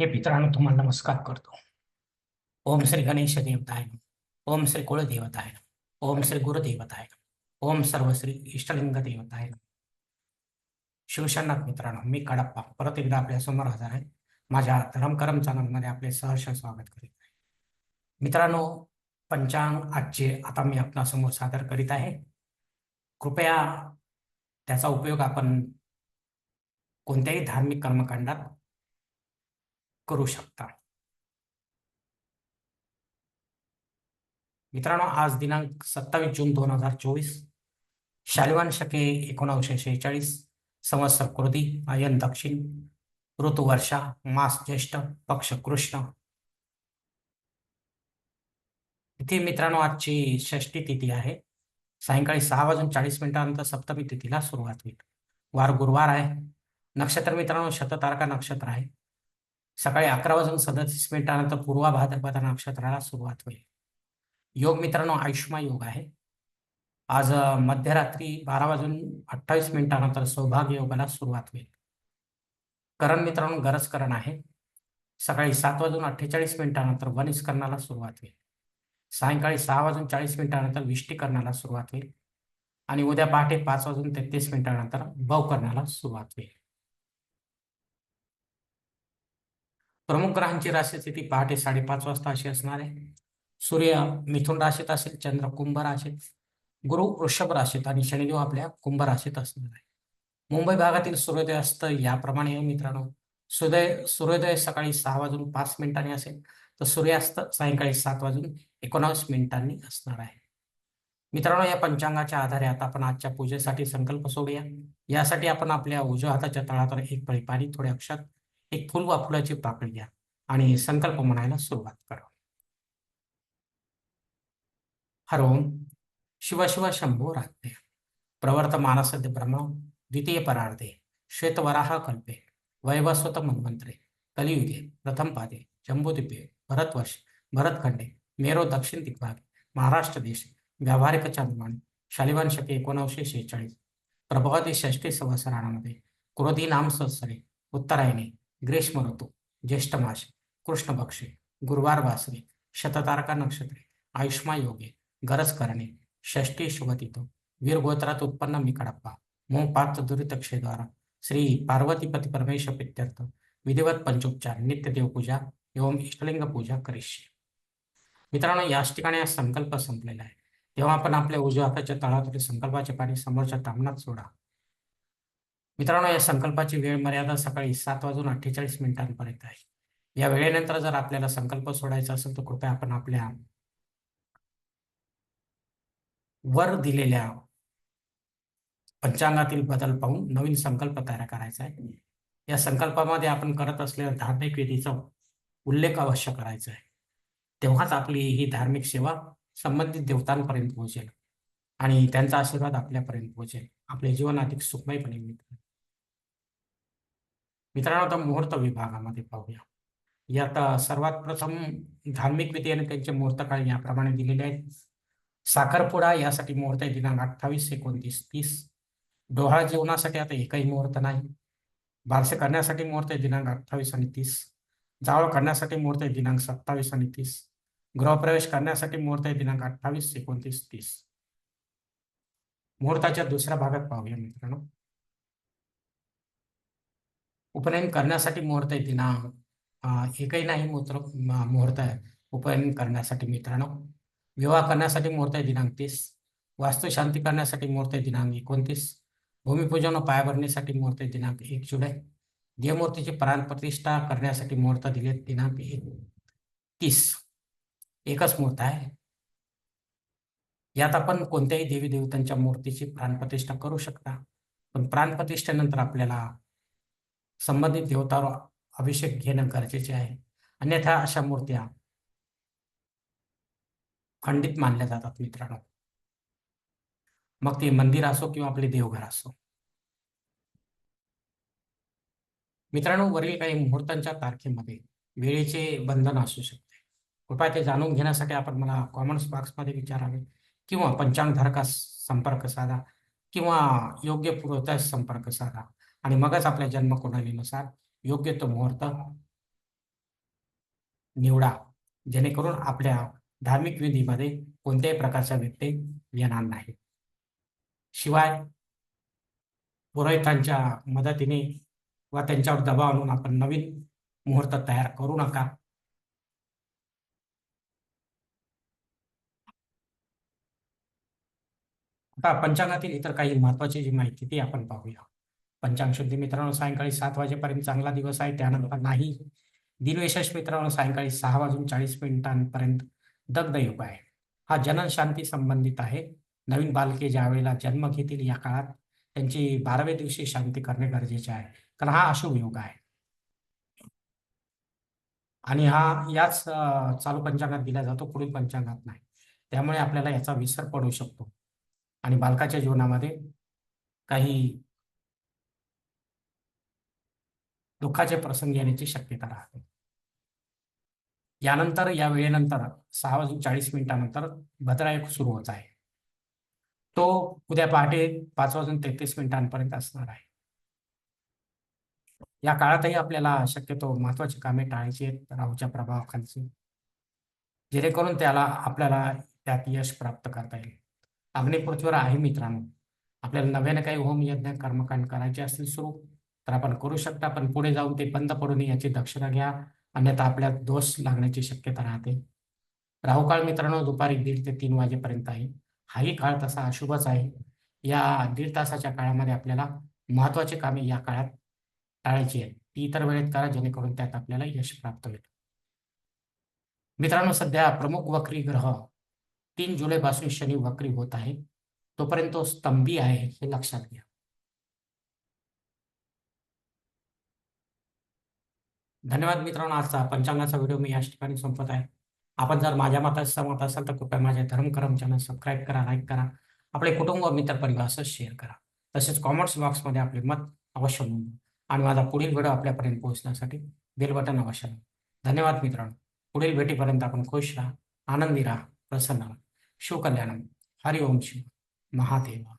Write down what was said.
हे मित्रांनो तुम्हाला नमस्कार करतो. ओम श्री गणेश देवताय. ओम श्री कुळदेवताय ओम श्री गुरुदेवताय. ओम सर्व श्री इष्टलिंग देवताय. नमः. शिवशनाथ मित्रांनो मी कडप्पा. परत एकदा आपल्यासमोर हजर आहे. माझ्या धरमकरम चॅनलमध्ये आपले सहर्ष स्वागत करीत आहे. मित्रांनो पंचांग आजचे आता मी आपणासमोर सादर करीत आहे. कृपया त्याचा उपयोग आपण कोणत्याही धार्मिक कर्मकांडात करू शकता. मित्रांनो आज दिनांक सत्तावीस जून दोन हजार चोवीस शालिवान शके एकोणाशे शेहेचाळीस संवत्सर कृती आयन दक्षिण ऋतू वर्षा मास ज्येष्ठ पक्ष कृष्ण. इथे मित्रांनो आजची षष्टी तिथी आहे. सायंकाळी सहा वाजून चाळीस मिनिटानंतर सप्तमी तिथीला सुरुवात होईल. वार गुरुवार आहे. नक्षत्र मित्रांनो शततारका नक्षत्र आहे. सकाळी अकरा वाजून सदतीस मिनिटानंतर पूर्वा भाद्रपद नक्षत्राला सुरुवात होईल. योग मित्रांनो आयुष्मा योग आहे. आज मध्यरात्री बारा वाजून अठ्ठावीस मिनिटानंतर सौभाग्य योगाला सुरुवात होईल. करण मित्रांनो गरज करण आहे. सकाळी सात वाजून अठ्ठेचाळीस मिनिटानंतर वनिष्करणाला सुरुवात होईल. सायंकाळी सहा वाजून चाळीस मिनिटानंतर विष्टीकरणाला सुरुवात होईल. आणि उद्या पहाटे पाच वाजून तेहतीस मिनिटानंतर भवकरणाला सुरुवात होईल. प्रमुख ग्रहांची राशी स्थिती पहाटे साडेपाच वाजता अशी असणार आहे. सूर्य मिथुन राशीत असेल चंद्र कुंभ राशीत गुरु वृषभ राशीत आणि शनिदेव आपल्या कुंभ राशीत असणार आहे. मुंबई भागातील सूर्योदय असतं याप्रमाणे मित्रांनो. सूर्योदय सूर्योदय सकाळी सहा वाजून पाच मिनिटांनी असेल तर सूर्यास्त सायंकाळी सात वाजून एकोणावीस मिनिटांनी असणार आहे. मित्रांनो या पंचांगाच्या आधारे आता आपण आजच्या पूजेसाठी संकल्प सोडूया. यासाठी आपण आपल्या उजव्या हाताच्या तळावर एक पळी पाणी थोडे अक्षात एक फुल वा फुलाची पाकळी घ्या आणि संकल्प म्हणायला सुरुवात करा. हरोम शिवशिव शिव शंभो राधे. प्रवर्तमानसद्य ब्रह्म द्वितीय परार्धे श्वेतवराह कल्पे वैवस्वत मन्वंतरे कलियुगे प्रथम पादे जम्बूद्वीपे भरतवर्ष भरतखंडे मेरो दक्षिण दिग्भाग महाराष्ट्र देश व्यावहारिक चांदमाणी शालिवान शके एकोणावीसशे शेहेचाळीस प्रभावती षष्टी संवत्सरामध्ये क्रोधी नाम संवत्सरे उत्तरायणे ग्रीष्म ऋतू ज्येष्ठ मास कृष्ण गुरुवार वासरे शततारका नक्षत्रे आयुष्मा योगे गरज करणे षष्टी शुभतिथो वीर गोत्रात उत्पन्न मी कडप्पा मोह पात्र दुरितक्षेद्वारा श्री पार्वतीपती परमेश पित्यर्थ विधिवत पंचोपचार नित्यदेव पूजा एवं इष्टलिंग पूजा करिष्ये. मित्रांनो याच ठिकाणी हा संकल्प संपलेला आहे. तेव्हा आपण आपल्या उजव्या हाताच्या तळातील संकल्पाचे पाणी समोरच्या तामणात सोडा. मित्रांनो या संकल्पाची वेळ मर्यादा सकाळी सात वाजून अठ्ठेचाळीस मिनिटांपर्यंत आहे. या वेळेनंतर जर आपल्याला संकल्प सोडायचा असेल तर कृपया आपण आपल्या वर दिलेल्या पंचांगातील बदल पाहून नवीन संकल्प तयार करायचा आहे. या संकल्पामध्ये आपण करत असलेल्या धार्मिक विधीचा उल्लेख अवश्य करायचा आहे. तेव्हाच आपली ही धार्मिक सेवा संबंधित देवतांपर्यंत पोहोचेल आणि त्यांचा आशीर्वाद आपल्यापर्यंत पोहोचेल. आपले जीवन अधिक सुखमयपणे मिळते मित्र मित्रांनो आता मुहूर्त विभागामध्ये पाहूया. यात सर्वात प्रथम धार्मिक विधी आणि त्यांचे मुहूर्त काळ याप्रमाणे दिलेले आहेत. साखरपुडा यासाठी मुहूर्त आहे दिनांक अठ्ठावीस एकोणतीस तीस. डोहाळ जेवणासाठी आता एकही मुहूर्त नाही. बारसे करण्यासाठी मुहूर्त आहे दिनांक अठ्ठावीस आणि तीस. जावळ करण्यासाठी मुहूर्त आहे दिनांक सत्तावीस आणि तीस. गृहप्रवेश करण्यासाठी मुहूर्त आहे दिनांक अठ्ठावीस एकोणतीस तीस. मुहूर्ताच्या दुसऱ्या भागात पाहूया मित्रांनो. उपनयन करण्यासाठी मुहूर्त आहे दिनांक एकही नाही मूत्र मुहूर्त आहे. उपनयन करण्यासाठी मित्रांनो. विवाह करण्यासाठी मुहूर्त आहे दिनांक तीस. वास्तुशांती करण्यासाठी मुहूर्त आहे दिनांक एकोणतीस. भूमिपूजन व पायाभरणीसाठी मुहूर्त आहे दिनांक एक जुलै. देवमूर्तीची प्राण प्रतिष्ठा करण्यासाठी मुहूर्त दिले दिनांक एक तीस. एकच मुहूर्त आहे. यात आपण कोणत्याही देवी देवतांच्या मूर्तीची प्राणप्रतिष्ठा करू शकता. पण प्राणप्रतिष्ठेनंतर आपल्याला संबंधित देवतावर अभिषेक घेणं गरजेचे आहे. अन्यथा अशा मूर्त्या खंडित मानल्या जातात मित्रांनो. मग ते मंदिर असो किंवा आपले देवघर असो. मित्रांनो वरील काही मुहूर्तांच्या तारखेमध्ये वेळेचे बंधन असू शकते. कृपया ते जाणून घेण्यासाठी आपण मला कॉमेंट्स बॉक्समध्ये विचारावे किंवा पंचांगधारकास संपर्क साधा. किंवा योग्य पुरवठ्यास संपर्क साधा. आणि मगच आपल्या जन्मकुंडलीनुसार योग्य तो मुहूर्त निवडा. जेणेकरून आपल्या धार्मिक विधीमध्ये कोणत्याही प्रकारचा व्यत्यय येणार नाही. शिवाय पुरोहितांच्या मदतीने व त्यांच्यावर दबाव आणून आपण नवीन मुहूर्त तयार करू नका. आता पंचांगातील इतर काही महत्वाची जी माहिती ती आपण पाहूया. पंचांग शुद्धी मित्रांनो सायंकाळी सात वाजेपर्यंत चांगला दिवस आहे. त्यानंतर नाही. दिनविशेष मित्रांनो सायंकाळी सहा वाजून चाळीस मिनिटांपर्यंत दग्ध योग आहे. हा जनन शांती संबंधित आहे. नवीन बालके ज्या वेळेला जन्म घेतील या काळात त्यांची बाराव्या दिवशी शांती करणे गरजेचे आहे. कारण हा अशुभ योग आहे. आणि हा याच चालू पंचांगात दिला जातो. पुढील पंचांगात नाही. त्यामुळे आपल्याला याचा विसर पडू शकतो. आणि बालकाच्या जीवनामध्ये काही दुःखाचे प्रसंग येण्याची शक्यता राहते. यानंतर या वेळेनंतर सहा वाजून चाळीस मिनिटानंतर भद्रायोग सुरू होत आहे. तो उद्या पहाटे पाच वाजून तेहतीस मिनिटांपर्यंत असणार आहे. या काळातही आपल्याला शक्यतो महत्वाची कामे टाळायची आहेत राहूच्या प्रभावाखालची. जेणेकरून त्याला आपल्याला त्यात यश प्राप्त करता येईल. अग्निपृथ्वीवर आहे मित्रांनो. आपल्याला नव्याने काही होम यज्ञ कर्मकांड करायचे असतील सुरू तर आपण करू शकता पण पुढे जाऊन ते बंद पडू नये याची दक्षता घ्या. अन्यथा आपल्या दोष लागण्याची शक्यता राहते. राहुकाळ मित्रांनो दुपारी दीड ते तीन वाजेपर्यंत आहे. हाही काळ तसा अशुभच आहे. या दीड तासाच्या काळामध्ये आपल्याला महत्वाची कामे या काळात टाळायची आहेत. ती इतर वेळेत करा जेणेकरून त्यात आपल्याला यश प्राप्त होईल. मित्रांनो सध्या प्रमुख वक्री ग्रह तीन जुलैपासून शनी वक्री होत आहे. तोपर्यंत तो स्तंभी आहे हे लक्षात घ्या. धन्यवाद मित्रांनो आजचा पंचांगाचा व्हिडिओ मी याच ठिकाणी संपत आहे. आपण जर माझ्या मताशी सहमत असाल तर कृपया माझ्या धर्मकर्म चॅनल सबस्क्राईब करा लाईक करा. आपले कुटुंब मित्र परिवारासह शेअर करा. तसेच कॉमेंट्स बॉक्समध्ये आपले मत अवश्य नोंदवा. आणि माझा पुढील व्हिडिओ आपल्यापर्यंत पोहोचण्यासाठी बेल बटन अवश्य धन्यवाद मित्रांनो. पुढील भेटीपर्यंत आपण खुश राहा आनंदी राहा प्रसन्न राहा. शिवकल्याणम हरिओम शिव महादेवा.